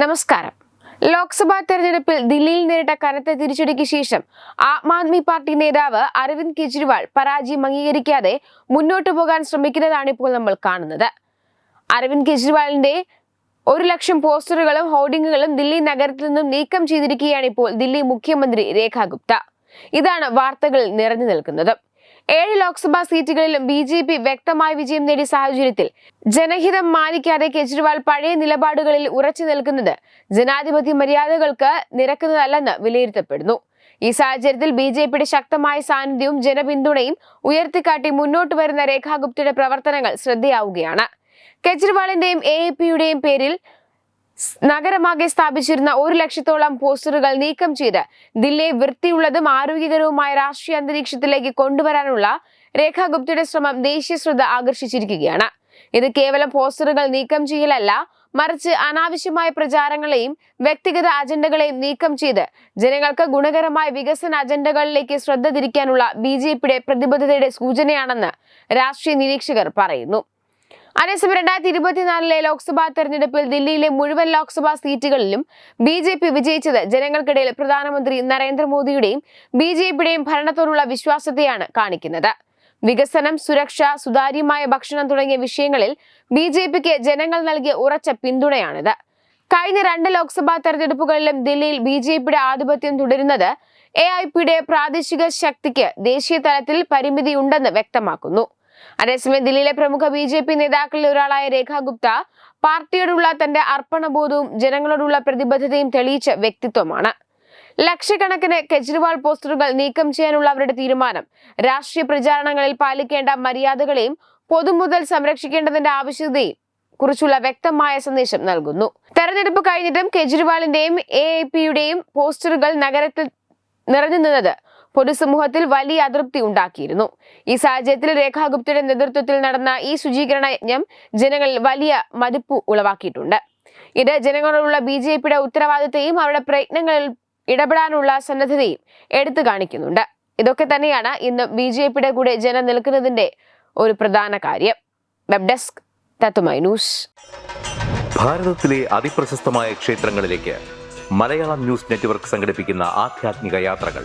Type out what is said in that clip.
നമസ്കാരം. ലോക്സഭാ തെരഞ്ഞെടുപ്പിൽ ദില്ലിയിൽ നേരിട്ട കനത്ത തിരിച്ചടിക്ക് ശേഷം ആം ആദ്മി പാർട്ടി നേതാവ് അരവിന്ദ് കെജ്രിവാൾ പരാജയം അംഗീകരിക്കാതെ മുന്നോട്ടു പോകാൻ ശ്രമിക്കുന്നതാണ് ഇപ്പോൾ നമ്മൾ കാണുന്നത്. അരവിന്ദ് കെജ്രിവാളിന്റെ ഒരു ലക്ഷം പോസ്റ്ററുകളും ഹോർഡിങ്ങുകളും ദില്ലി നഗരത്തിൽ നിന്നും നീക്കം ചെയ്തിരിക്കുകയാണ് ഇപ്പോൾ ദില്ലി മുഖ്യമന്ത്രി രേഖ ഗുപ്ത ഇതാണ് വാർത്തകളിൽ നിറഞ്ഞു നിൽക്കുന്നത്. ഏഴ് ലോക്സഭാ സീറ്റുകളിലും ബി ജെ പി വ്യക്തമായ വിജയം നേടിയ സാഹചര്യത്തിൽ ജനഹിതം മാനിക്കാതെ കെജ്രിവാൾ പഴയ നിലപാടുകളിൽ ഉറച്ചു നിൽക്കുന്നത് ജനാധിപത്യ മര്യാദകൾക്ക് നിരക്കുന്നതല്ലെന്ന് വിലയിരുത്തപ്പെടുന്നു. ഈ സാഹചര്യത്തിൽ ബി ജെ പിയുടെ ശക്തമായ സാന്നിധ്യവും ജനപിന്തുണയും ഉയർത്തിക്കാട്ടി മുന്നോട്ട് വരുന്ന രേഖാ ഗുപ്തയുടെ പ്രവർത്തനങ്ങൾ ശ്രദ്ധയാവുകയാണ്. കെജ്രിവാളിന്റെയും എ എ പിയുടെയും പേരിൽ നഗരമാകെ സ്ഥാപിച്ചിരുന്ന ഒരു ലക്ഷത്തോളം പോസ്റ്ററുകൾ നീക്കം ചെയ്ത് ദില്ലിയെ വൃത്തിയുള്ളതും ആരോഗ്യകരവുമായ രാഷ്ട്രീയ അന്തരീക്ഷത്തിലേക്ക് കൊണ്ടുവരാനുള്ള രേഖാ ഗുപ്തയുടെ ശ്രമം ദേശീയ ശ്രദ്ധ ആകർഷിച്ചിരിക്കുകയാണ്. ഇത് കേവലം പോസ്റ്ററുകൾ നീക്കം ചെയ്യലല്ല മറിച്ച് അനാവശ്യമായ പ്രചാരങ്ങളെയും വ്യക്തിഗത അജണ്ടകളെയും നീക്കം ചെയ്ത് ജനങ്ങൾക്ക് ഗുണകരമായ വികസന അജണ്ടകളിലേക്ക് ശ്രദ്ധ തിരിക്കാനുള്ള ബി പ്രതിബദ്ധതയുടെ സൂചനയാണെന്ന് രാഷ്ട്രീയ നിരീക്ഷകർ പറയുന്നു. അതേസമയം രണ്ടായിരത്തി ഇരുപത്തിനാലിലെ ലോക്സഭാ തെരഞ്ഞെടുപ്പിൽ ദില്ലിയിലെ മുഴുവൻ ലോക്സഭാ സീറ്റുകളിലും ബി ജെ പി വിജയിച്ചത് ജനങ്ങൾക്കിടയിൽ പ്രധാനമന്ത്രി നരേന്ദ്രമോദിയുടെയും ബി ജെ പിയുടെയും ഭരണത്തോടുള്ള വിശ്വാസത്തെയാണ് കാണിക്കുന്നത്. വികസനം സുരക്ഷ സുതാര്യമായ ഭക്ഷണം തുടങ്ങിയ വിഷയങ്ങളിൽ ബി ജെ പിക്ക് ജനങ്ങൾ നൽകിയ ഉറച്ച പിന്തുണയാണിത്. കഴിഞ്ഞ രണ്ട് ലോക്സഭാ തെരഞ്ഞെടുപ്പുകളിലും ദില്ലിയിൽ ബി ജെ പിയുടെ ആധിപത്യം തുടരുന്നത് എ ഐ പിയുടെ പ്രാദേശിക ശക്തിക്ക് ദേശീയ തലത്തിൽ പരിമിതിയുണ്ടെന്ന് വ്യക്തമാക്കുന്നു. അതേസമയം ദില്ലിയിലെ പ്രമുഖ ബി ജെ പി നേതാക്കളിൽ ഒരാളായ രേഖാ ഗുപ്ത പാർട്ടിയോടുള്ള തന്റെ അർപ്പണബോധവും ജനങ്ങളോടുള്ള പ്രതിബദ്ധതയും തെളിയിച്ച വ്യക്തിത്വമാണ്. ലക്ഷക്കണക്കിന് കെജ്രിവാൾ പോസ്റ്ററുകൾ നീക്കം ചെയ്യാനുള്ള അവരുടെ തീരുമാനം. രാഷ്ട്രീയ പ്രചാരണങ്ങളിൽ പാലിക്കേണ്ട മര്യാദകളെയും പൊതുമുതൽ സംരക്ഷിക്കേണ്ടതിന്റെ ആവശ്യകതയും കുറിച്ചുള്ള വ്യക്തമായ സന്ദേശം നൽകുന്നു. തെരഞ്ഞെടുപ്പ് കഴിഞ്ഞിട്ടും കെജ്രിവാളിന്റെയും എ പിയുടെയും പോസ്റ്ററുകൾ നഗരത്തിൽ നിറഞ്ഞു നിന്നത് പൊതുസമൂഹത്തിൽ വലിയ അതൃപ്തി ഉണ്ടാക്കിയിരുന്നു. ഈ സാഹചര്യത്തിൽ രേഖാ ഗുപ്തയുടെ നേതൃത്വത്തിൽ നടന്ന ഈ ശുചീകരണ യജ്ഞം ജനങ്ങളിൽ വലിയ മതിപ്പ് ഉളവാക്കിയിട്ടുണ്ട്. ഇത് ജനങ്ങളോടുള്ള ബി ജെ പിയുടെ ഉത്തരവാദിത്തയും അവരുടെ പ്രയത്നങ്ങളിൽ ഇടപെടാനുള്ള സന്നദ്ധതയും എടുത്തു കാണിക്കുന്നുണ്ട്. ഇതൊക്കെ തന്നെയാണ് ഇന്ന് ബി ജെ പിയുടെ കൂടെ ജനം നിൽക്കുന്നതിന്റെ ഒരു പ്രധാന കാര്യം. വെബ് ഡെസ്ക് തത്തുമൈ ന്യൂസ്. ഭാരതത്തിലെ അതിപ്രശസ്തമായ ക്ഷേത്രങ്ങളിലേക്ക് മലയാളം ന്യൂസ് നെറ്റ്വർക്ക് സംഘടിപ്പിക്കുന്ന ആധ്യാത്മിക യാത്രകൾ.